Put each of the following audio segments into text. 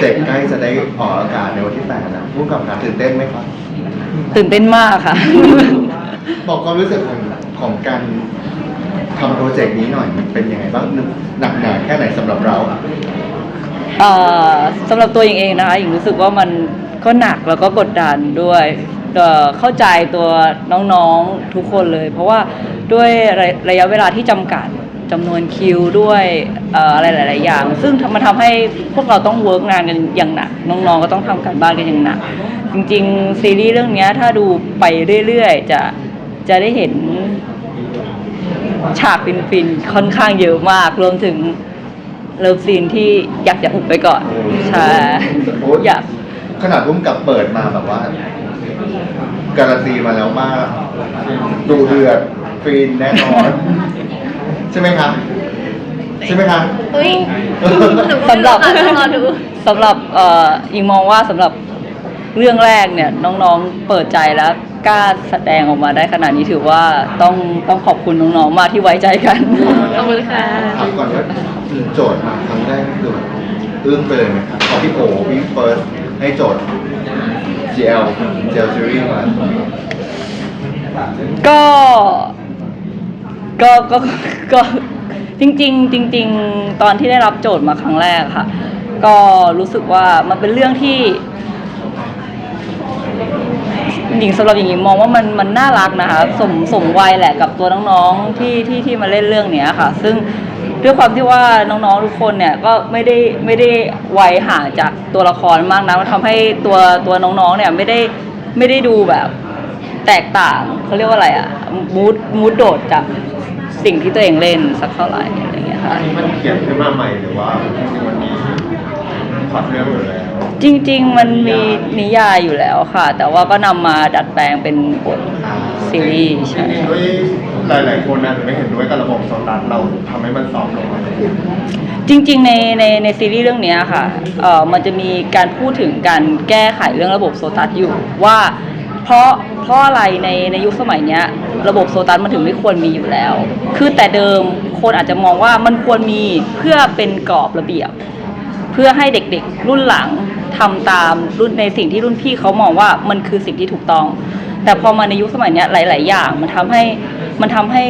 เจกต์ใกล้จะได้ออกอากาศในวันที่แปดนะพูดกับการตื่นเต้นไหมครับ ตื่นเต้นมากค่ะ บอกความรู้สึกของของการทำโปรเจกต์นี้หน่อยมันเป็นยังไงบ้างหนักหนาแค่ไหนสำหรับเรา เอ่อสำหรับตัวหญิงเองนะคะหญิงรู้สึกว่ามันก็หนักแล้วก็กดดันด้วยเอ่อเข้าใจตัวน้องๆทุกคนเลย เพราะว่าด้วยระระยะเวลาที่จำกัด จำนวนคิวด้วยเอ่ออะไรหลาย ๆ อย่าง ซึ่งมันทำให้พวกเราต้องเวิร์กงานกันอย่างหนักน้อง ๆ ก็ต้องทำการบ้านกันอย่างหนัก จริง ๆ ซีรีส์เรื่องเนี้ยถ้าดูไปเรื่อย ๆ จะจะได้เห็นฉากฟิน ๆ ค่อนข้างเยอะมาก รวมถึงเลิฟซีนที่อยากจะอุบไปก่อนใช่อยากขนาดพุ่มกับเปิดมาแบบว่าการันตีมาแล้วว่าดูเดือดฟีนแน่นอน ใช่ไหมครับใช่ไหมครับอุ้ยหนูก็สำหรับไม่รู้ค่ะต้องรอดูสำหรับเอ่ออิงมองว่าสำหรับเรื่องแรกเนี่ยน้องๆเปิดใจแล้วกล้าแสดงออกมาได้ขนาดนี้ถือว่าต้องต้องขอบคุณน้องๆมากที่ไว้ใจกัน ขอบคุณค่ะ ถามก่อนว่าโจทย์มาครั้งแรกคือแบบอึ้งไปเลยไหมครับพอพี่โอพี่เฟิร์สให้โจทย์ GL GL series มา ก็ ก็ก็ก็จริง ๆ จริง ๆ ตอนที่ได้รับโจทย์มาครั้งแรกค่ะ ก็รู้สึกว่ามันเป็นเรื่องที่หญิงสำหรับหญิงหญิงมองว่ามันมันน่ารักนะคะสมสมวัยแหละกับตัวน้องๆที่ที่ที่มาเล่นเรื่องเนี้ยค่ะ ซึ่งด้วยความที่ว่าน้องๆทุกคนเนี่ยก็ไม่ได้ไม่ได้วัยห่างจากตัวละครมากนะมันทำให้ตัวตัวน้องๆเนี่ยไม่ได้ไม่ได้ดูแบบแตกต่างเขาเรียกว่าอะไรอะมูดมูดโดดจาก สิ่งที่ตัวเองเล่นสักเท่าไหร่อะไรอย่างเงี้ยค่ะ อันนี้มันเขียนขึ้นมาใหม่หรือว่าจริงๆมันมีพล็อตเรื่องอยู่แล้วจริง ๆ มันมีนิยายอยู่แล้วค่ะ แต่ว่าก็นำมาดัดแปลงเป็นบทซีรีส์จใช่ ริงๆด้วยหลายๆคนอาจจะไม่เห็นด้วยกับระบบโซตัสเราทำให้มันซอฟต์ลงมาจริงๆในในในซีรีส์เรื่องเนี้ยค่ะเอ่อมันจะมีการพูดถึงการแก้ไขเรื่องระบบโซตัสอยู่ว่าเพราะเพราะอะไรในในยุคสมัยเนี้ย ระบบโซตัสมันถึงไม่ควรมีอยู่แล้ว คือแต่เดิมคนอาจจะมองว่ามันควรมีเพื่อเป็นกรอบระเบียบ เพื่อให้เด็กๆรุ่นหลังทำตามรุ่นในสิ่งที่รุ่นพี่เขามองว่ามันคือสิ่งที่ถูกต้อง แต่พอมาในยุคสมัยนี้หลาย ๆ อย่างมันทำให้มันทำให้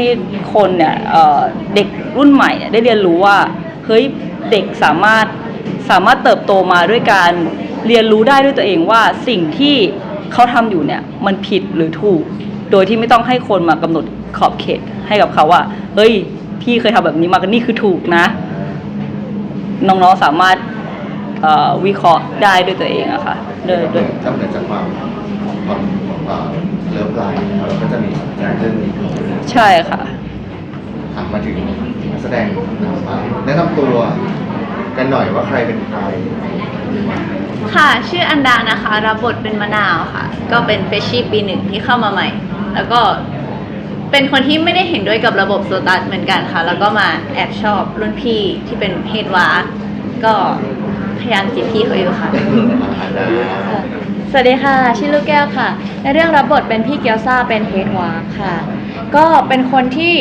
คนเนี่ยเเด็กรุ่นใหม่ได้เรียนรู้ว่าเฮ้ยเด็กสามารถสามารถเติบโตมาด้วยการเรียนรู้ได้ด้วยตัวเองว่าสิ่งที่เขาทำอยู่เนี่ยมันผิดหรือถูก โดยที่ไม่ต้องให้คนมากำหนดขอบเขตให้กับเขาว่าเฮ้ย พี่เคยทำแบบนี้มากันนี่คือถูกนะ น้องๆสามารถเอ่อวิเคราะห์ได้ด้วยตัวเองอะค่ะโดยโดยถ้าเหนือจากความความเอ่อเลิฟไลน์เราก็จะมีแจ้งเรื่องนี้ด้วยใช่ค่ะถามมาถึงนักแสดงหนังบ้างแนะนำตัวกันหน่อยว่าใครเป็นใคร ค่ะ ชื่ออันดานะคะ รับบทเป็นมะนาวค่ะ ก็เป็นเฟชชี่ปีหนึ่งที่เข้ามาใหม่ แล้วก็เป็นคนที่ไม่ได้เห็นด้วยกับระบบโซตัสเหมือนกันค่ะ แล้วก็มาแอบชอบรุ่นพี่ที่เป็นเฮดวาร์ก็พยายามจีบพี่เขาอยู่ค่ะอันดาสวัสดีค่ะ ชื่อลูกแก้วค่ะ ในเรื่องรับบทเป็นพี่เกียวซาเป็นเฮดวาร์ค่ะ ก็เป็นคนที่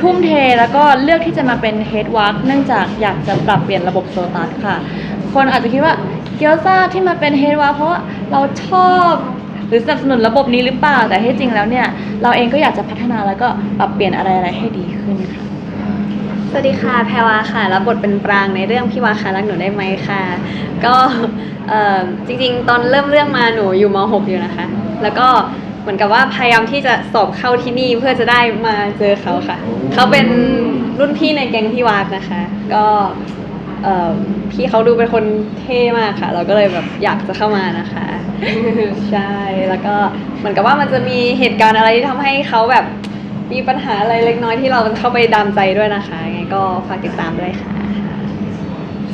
ทุ่มเทแล้วก็เลือกที่จะมาเป็นเฮดวาร์เนื่องจากอยากจะปรับเปลี่ยนระบบโซตัสค่ะ คนอาจจะคิดว่าเกียวซาที่มาเป็นเฮดวาร์เพราะว่าเราชอบ หรือสนับสนุนระบบนี้หรือเปล่าแต่ที่จริงแล้วเนี่ย เราเองก็อยากจะพัฒนาแล้วก็ปรับเปลี่ยนอะไรๆให้ดีขึ้นค่ะ สวัสดีค่ะแพรวาค่ะรับบทเป็นปรางในเรื่องพี่วาค่ะรักหนูได้ไหมค่ะ ก็เอ่อจริงๆ ตอนเริ่มเรื่องมาหนูอยู่ม .6 อยู่นะคะ แล้วก็เหมือนกับว่าพยายามที่จะสอบเข้าที่นี่เพื่อจะได้มาเจอเขาค่ะ เขาเป็นรุ่นพี่ในแก๊งพี่วากนะคะ ก็ พี่เขาดูเป็นคนเท่มากค่ะ เราก็เลยแบบอยากจะเข้ามานะคะ ใช่แล้วก็เหมือนกับว่ามันจะมีเหตุการณ์อะไรที่ทำให้เขาแบบมีปัญหาอะไรเล็กน้อยที่เราเข้าไปดามใจด้วยนะคะยังไงก็ฝากติดตามด้วยค่ะ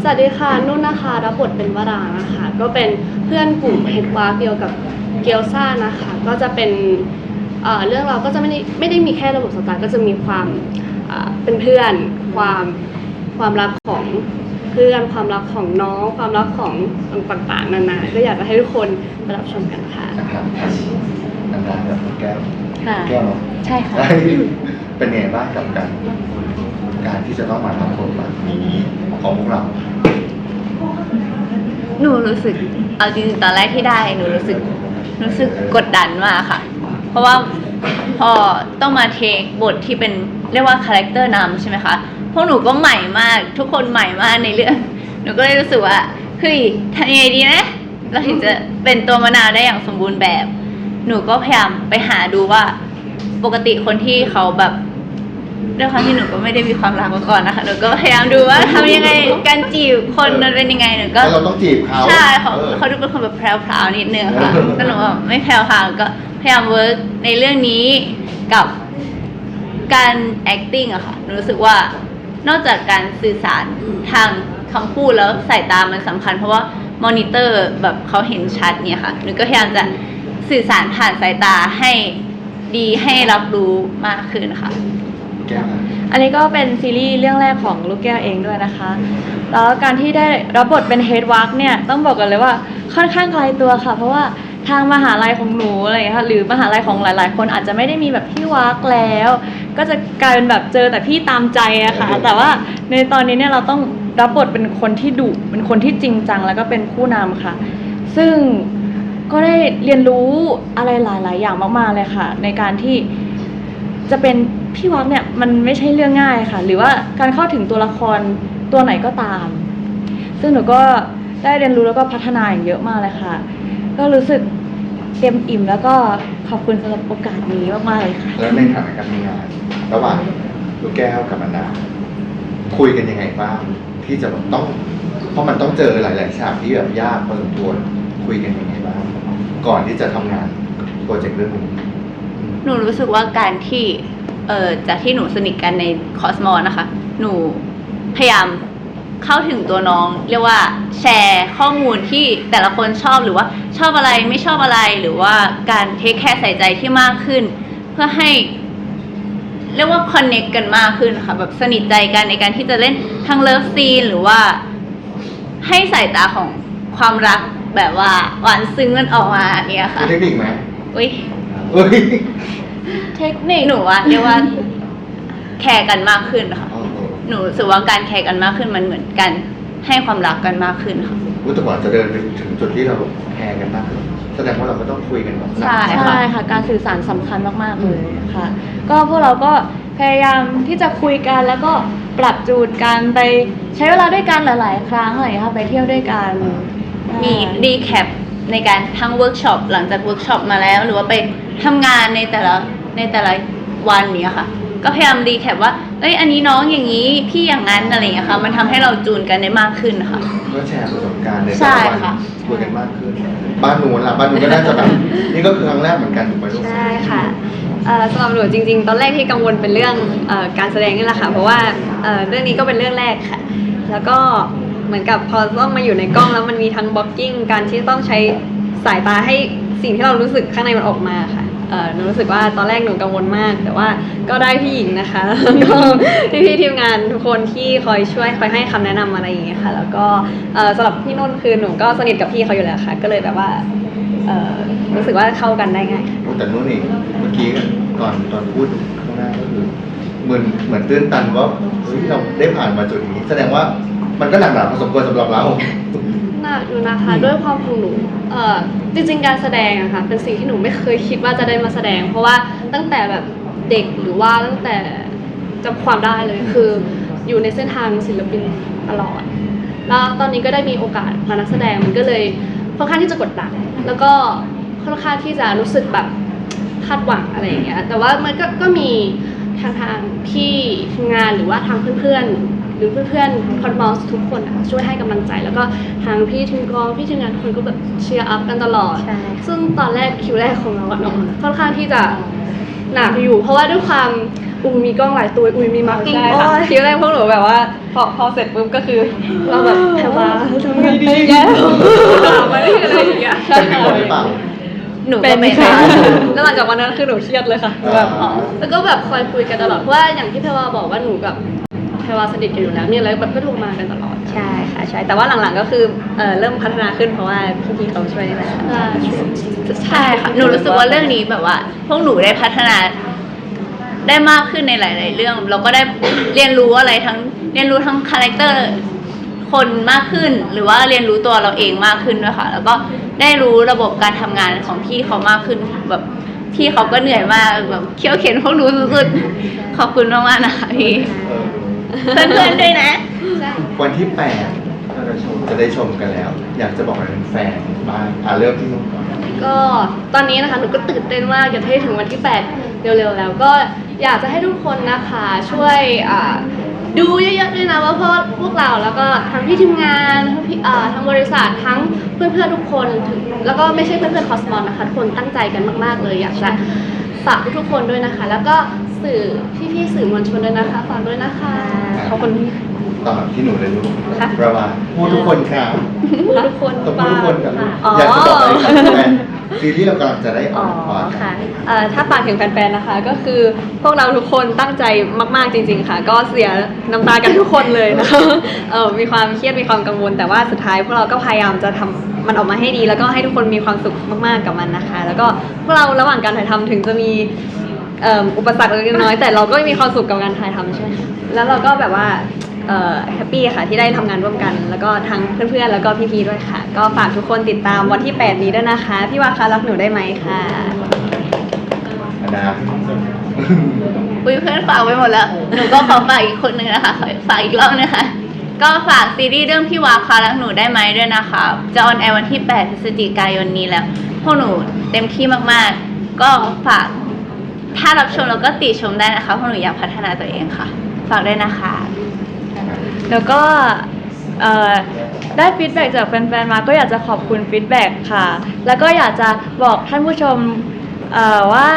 สวัสดีค่ะ นุ่นนะคะ รับบทเป็นวรานะคะ ก็เป็นเพื่อนกลุ่มเฮดวาร์เดียวกับเกียวซ่านะคะ ก็จะเป็นเอ่อเรื่องเราวก็จะไม่ได้ไม่ได้มีแค่ระบบสตาร์ทก็จะมีความอ่าเป็นเพื่อน ความความรักของ เพื่อนความรักของน้อง ความรักของต่างๆนานาก็อยากจะให้ทุกคนไปรับชมกันค่ะนะครับอันดากับแก้วค่ะแก้วเนาะใช่ค่ะเป็นไงบ้างกับการการที่จะต้องมาทำบทบาทนี้ของพวกเราหนูรู้สึกเอาจริงๆตอนแรกที่ได้หนูรู้สึกรู้สึกกดดันมากค่ะ เพราะว่า พอต้องมาเทคบทที่เป็นเรียกว่าคาแรคเตอร์นำใช่ไหมคะพวกหนูก็ใหม่มาก ทุกคนใหม่มากในเรื่อง หนูก็เลยรู้สึกว่าเฮ้ยทำยังไงดีนะเราถึงจะเป็นตัวมะนาวได้อย่างสมบูรณ์แบบ หนูก็พยายามไปหาดูว่า ปกติคนที่เขาแบบด้วยความที่หนูก็ไม่ได้มีความรักมาก่อนนะคะหนูก็พยายามดูว่าทำยังไงการจีบคนมันเป็นยังไงหนูก็แล้วเราต้องจีบเขาใช่เขาออ เขาดูเป็นคนแบบแพรวๆนิดนึงค่ะเออแต่หนูว่าไม่แพรวค่ะก็ พยายามเวิร์กในเรื่องนี้กับการ acting อะค่ะหนูรู้สึกว่านอกจากการสื่อสารทางคำพูดแล้วสายตามันสำคัญ เพราะว่ามอนิเตอร์แบบเขาเห็นชัดเนี่ยค่ะหนูก็พยายามจะสื่อสารผ่านสายตาให้ดีให้รับรู้มากขึ้นค่ะ แก้วนะอันนี้ก็เป็นซีรีส์เรื่องแรกของลูกแก้วเองด้วยนะคะ แล้วการที่ได้รับบทเป็นเฮดวัร์กเนี่ยต้องบอกกันเลยว่าค่อนข้างไกลตัวค่ะ เพราะว่า ทางมหาลัยของหนูอะไรอย่างเงี้ยค่ะหรือมหาลัยของหลาย ๆ คนอาจจะไม่ได้มีแบบพี่วัร์กแล้ว ก็จะกลายเป็นแบบเจอแต่พี่ตามใจอะค่ะ แต่ว่าในตอนนี้เนี่ยเราต้องรับบทเป็นคนที่ดุเป็นคนที่จริงจังแล้วก็เป็นผู้นำค่ะ ซึ่งก็ได้เรียนรู้อะไรหลาย ๆ อย่างมาก ๆ เลยค่ะ ในการที่ จะเป็นพี่วักเนี่ยมันไม่ใช่เรื่องง่ายค่ะ หรือว่าการเข้าถึงตัวละครตัวไหนก็ตาม ซึ่งหนูก็ได้เรียนรู้แล้วก็พัฒนาอย่างเยอะมากเลยค่ะ ก็รู้สึกเต็มอิ่มแล้วก็ขอบคุณสำหรับโอกาสนี้มากๆเลยค่ะ แล้วในฐานะการทำงาน ระหว่างลูกแก้วกับมันนาคุยกันยังไงบ้างที่จะแบบต้อง เพราะมันต้องเจอหลาย ๆ ฉากที่แบบยากพอสมควรคุยกันยังไงบ้าง ก่อนที่จะทำงานโปรเจกต์เรื่องนี้อืม หนูรู้สึกว่าการที่ เอ่อจากที่หนูสนิทกันในคอสมอนะคะ หนูพยายาม เข้าถึงตัวน้องเรียกว่าแชร์ข้อมูลที่แต่ละคนชอบหรือว่าชอบอะไรไม่ชอบอะไรหรือว่าการเทคแคร์ใส่ใจที่มากขึ้น เพื่อให้เรียกว่าคอนเน็กกันมากขึ้นค่ะแบบสนิทใจกันในการที่จะเล่นทั้งเลิฟซีนหรือว่า ให้สายตาของความรักแบบว่าหวานซึ้งมันออกมาเนี่ยค่ะ มีเทคนิคไหมอุ้ยเอ้ย เทคนิคหนูว่าเรียกว่าแคร์กันมากขึ้นค่ะโอ้โหหนูรู้สึกว่าการแคร์กันมากขึ้นมันเหมือนกัน ให้ความรักกันมากขึ้นค่ะ วุฒิกว่าจะเดินไปถึงจุดที่เราแคร์กันมากขึ้นแสดงว่าเราก็ต้องคุยกันแบบใช่ค่ะใช่ค่ะ การสื่อสารสำคัญมาก ๆ เลยค่ะ ก็พวกเราก็พยายามที่จะคุยกันแล้วก็ปรับจูนกันไปใช้เวลาด้วยกันหลาย ๆ ครั้งอะไรอย่างเงี้ยค่ะไปเที่ยวด้วยกันมีรีแคปในการทั้งเวิร์กช็อปหลังจากเวิร์กช็อปมาแล้ว หรือว่าไปทำงานในแต่ละในแต่ละวันเนี้ยค่ะ ก็พยายามรีแคปว่า เอ้ย อันนี้น้องอย่างนี้ พี่อย่างนั้นอะไรอย่างเงี้ยค่ะ มันทำให้เราจูนกันได้มากขึ้นค่ะ ก็แชร์ประสบการณ์ในใช่แต่ละวันค่ะคุยกันมากขึ้น บ้านนู้นล่ะบ้านนู้นก็น่าจะแบบ นี่ก็คือครั้งแรกเหมือนกันถูกไหมลูก ใช่ค่ะเอ่อสำหรับหนูจริง ๆ ตอนแรกที่กังวลเป็นเรื่องเออการแสดงนี่แหละค่ะ เพราะว่าเอ่อเรื่องนี้ก็เป็นเรื่องแรกค่ะ แล้วก็เหมือนกับพอต้องมาอยู่ในกล้องแล้วมันมีทั้งบล็อกกิ้ง การที่ต้องใช้สายตาให้สิ่งที่เรารู้สึกข้างในมันออกมาค่ะเอ่อ หนูรู้สึกว่าตอนแรกหนูกังวลมาก แต่ว่าก็ได้พี่หญิงนะคะแล้วก็พี่ๆทีมงานทุกคนที่คอยช่วยคอยให้คำแนะนำอะไรอย่างเงี้ยค่ะ แล้วก็สำหรับพี่นุ่นคือหนูก็สนิทกับพี่เขาอยู่แล้วค่ะ ก็เลยแบบว่ารู้สึกว่าเข้ากันได้ง่ายแต่นู่นนี่เมื่อกี้ก่อนตอนพูดข้างหน้าก็คือเหมือนเหมือนตื้นตันว่าเฮ้ยเราได้ผ่านมาจุดนี้ แสดงว่ามันก็หนักหนาพอสมควรสำหรับเรา หนักอยู่นะคะ ด้วยความของหนูเอ่อจริงๆการแสดงอะค่ะเป็นสิ่งที่หนูไม่เคยคิดว่าจะได้มาแสดง เพราะว่าตั้งแต่แบบเด็กหรือว่าตั้งแต่จำความได้เลยคือ อยู่ในเส้นทางศิลปินตลอด แล้วตอนนี้ก็ได้มีโอกาสมานักแสดงมันก็เลยค่อนข้างที่จะกดดันแล้วก็ค่อนข้างที่จะรู้สึกแบบคาดหวังอะไรอย่างเงี้ยแต่ว่ามันก็ก็มีทางทางที่ทีมงานหรือว่าทางเพื่อนๆห รือเพื่อนๆคอนมอสทุกคนนะคะช่วยให้กำลังใจแล้วก็ทางพี่ทีมกองพี่ทีมงานทุกคนก็แบบเชียร์อัพกันตลอด ใช่ ซึ่งตอนแรกคิวแรกของเราอะเนาะค่อนข้างที่จะหนักอยู่ เพราะว่าด้วยความอุ้มมีกล้องหลายตัวอุ้ยมีมาร์กิ้งใช่ค่ะคิวแรกพวกหนูแบบว่า พอพอเสร็จปุ๊บก็คือเราแบบแถวว่าทำไงดีแย่ไม่ได้อะไรอย่างเงี้ยเป็นไปหมดหรือเปล่า หนูเป็ก็นเป็นค่ะ แล้วหลังจากวันนั้นคือหนูเครียดเลยค่ะแบบอ๋อแล้วก็แบบคอยคุยกันตลอดเพราะว่าอย่างที่เพรวาบอกว่าหนูกับ เพรวาสนิทกันอยู่แล้วมีอะไรแบบก็โทรมากันตลอดใช่ค่ะใช่แต่ว่าหลังๆก็คือเอ่อเริ่มพัฒนาขึ้นเพราะว่าพี่ๆเขาช่วยนี่แหละค่ะใช่ใช่ค่ะหนูรู้สึกว่าเรื่องนี้แบบว่า พวกหนูได้พัฒนาได้มากขึ้นในหลาย ๆ เรื่อง เราก็ได้เรียนรู้อะไรทั้งเรียนรู้ทั้งคาแรคเตอร์คคนมากขึ้น หรือว่าเรียนรู้ตัวเราเองมากขึ้นด้วยค่ะ แล้วก็ได้รู้ระบบการทำงานของพี่เขามากขึ้นแบบพี่เขาก็เหนื่อยมากแบบเคี้ยวเข็นพวกหนูสุดๆขอบคุณมากๆนะคะพี่ เออเพื่อนๆด้วยนะวันที่แปดเราจะชมจะได้ชมกันแล้ว อยากจะบอกอะไรเป็นแฟนๆบ้างอะเริ่มที่นุ่นก่อนก็ตอนนี้นะคะหนูก็ตื่นเต้นมากอยากให้ถึงวันที่ 8 เร็วๆแล้วก็อยากจะให้ทุกคนนะคะช่วยอ่าดูเยอะๆด้วยนะว่าเพราะพวกเราแล้วก็ทั้งพี่ทีมงานทั้งพี่อ่าทั้งบริษัททั้งเพื่อนๆทุกคนถึงแล้วก็ไม่ใช่เพื่อนๆคอสมอนนะคะทุกคนตั้งใจกันมากๆเลยอยากจะฝากทุกๆคนด้วยนะคะ แล้วก็ สื่อพี่ๆสื่อมวลชนด้วยนะคะฝากด้วยนะคะ ขอบคุณพี่ต่อที่หนูเลยลูกค่ะ ประมาณพูดทุกคนค่ะทุกคนต้องพูดทุกคนกับลูกอ๋ออ อยากจะบอกอะไรกับแฟนๆซีรีส์เรากำลังจะได้ออ๋ออกออนค่ะเอ่อถ้าฝากถึงแฟนๆ นะคะ ก็คือพวกเราทุกคนตั้งใจมากๆจริง ๆ ค่ะ ก็เสียน้ำตากันทุกคนเลยนะคะเออมีความเครียดมีความกังวล แต่ว่าสุดท้ายพวกเราก็พยายามจะทำมันออกมาให้ดี แล้วก็ให้ทุกคนมีความสุขมากๆกับมันนะคะ แล้วก็พวกเราระหว่างการถ่ายทำถึงจะมี เอิ่มอุปสรรคเล็กน้อยแต่เราก็มีความสุขกับการถ่ายทำใช่ไหมคะแล้วเราก็แบบว่าเอ่อแฮปปี้ค่ะที่ได้ทำงานร่วมกัน แล้วก็ทั้งเพื่อนๆ แล้วก็พี่ๆ ด้วยค่ะ ก็ฝากทุกคนติดตามวันที่ 8 นี้ด้วยนะคะ พี่วาคะรักหนูได้ไหมค่ะอันนะอุ้ยเพื่อนฝากไปหมดแล้ว หนูก็ขอฝากอีกคนนึงนะคะขอฝากอีกรอบนะคะ ก็ฝากซีรีส์เรื่องพี่วาคารักหนูได้ไหมด้วยนะคะ จะออนแอร์วันที่ 8 พฤศจิกายนนี้แล้ว พวกหนูเต็มที่มากๆ ก็ฝาก ถ้ารับชมแล้วก็ติชมได้นะคะเพราะหนูอยากพัฒนาตัวเองค่ะ ฝากด้วยนะคะ แล้วก็เอ่อได้ฟีดแบ็กจากแฟนๆมาก็อยากจะขอบคุณฟีดแบ็กค่ะ แล้วก็อยากจะบอกท่านผู้ชมเอ่อว่า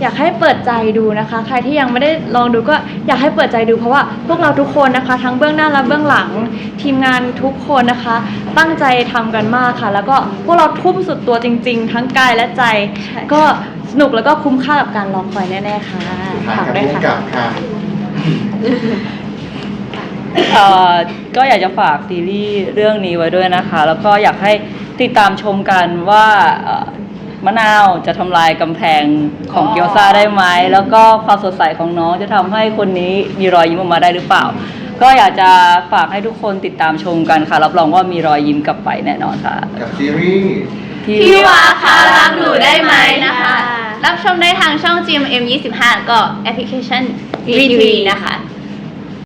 อยากให้เปิดใจดูนะคะ ใครที่ยังไม่ได้ลองดูก็อยากให้เปิดใจดูเพราะว่าพวกเราทุกคนนะคะ ทั้งเบื้องหน้าและเบื้องหลังทีมงานทุกคนนะคะ ตั้งใจทำกันมากค่ะ แล้วก็พวกเราทุ่มสุดตัวจริง ๆ ทั้งกายและใจ ก็ สนุกแล้วก็คุ้มค่ากับการรอคอยแน่ๆค่ะสุดท้ายฝากกับด้วยผู้ค่ะกับค่ะเอ่อก็อยากจะฝากซีรีส์เรื่องนี้ไว้ด้วยนะคะ แล้วก็อยากให้ติดตามชมกันว่าเอ่อมะนาวจะทำลายกำแพงของเกียวซาได้ไหม แล้วก็ความสดใสของน้องจะทำให้คนนี้มีรอยยิ้มออกมาได้หรือเปล่า ก็อยากจะฝากให้ทุกคนติดตามชมกันค่ะ รับรองว่ามีรอยยิ้มกลับไปแน่นอนค่ะ กับซีรีส์ที่ พี่วาคารักหนูได้ไหมนะคะ รับชมได้ทางช่อง GMM 25 ก็แอปพลิเคชัน VTV นะคะ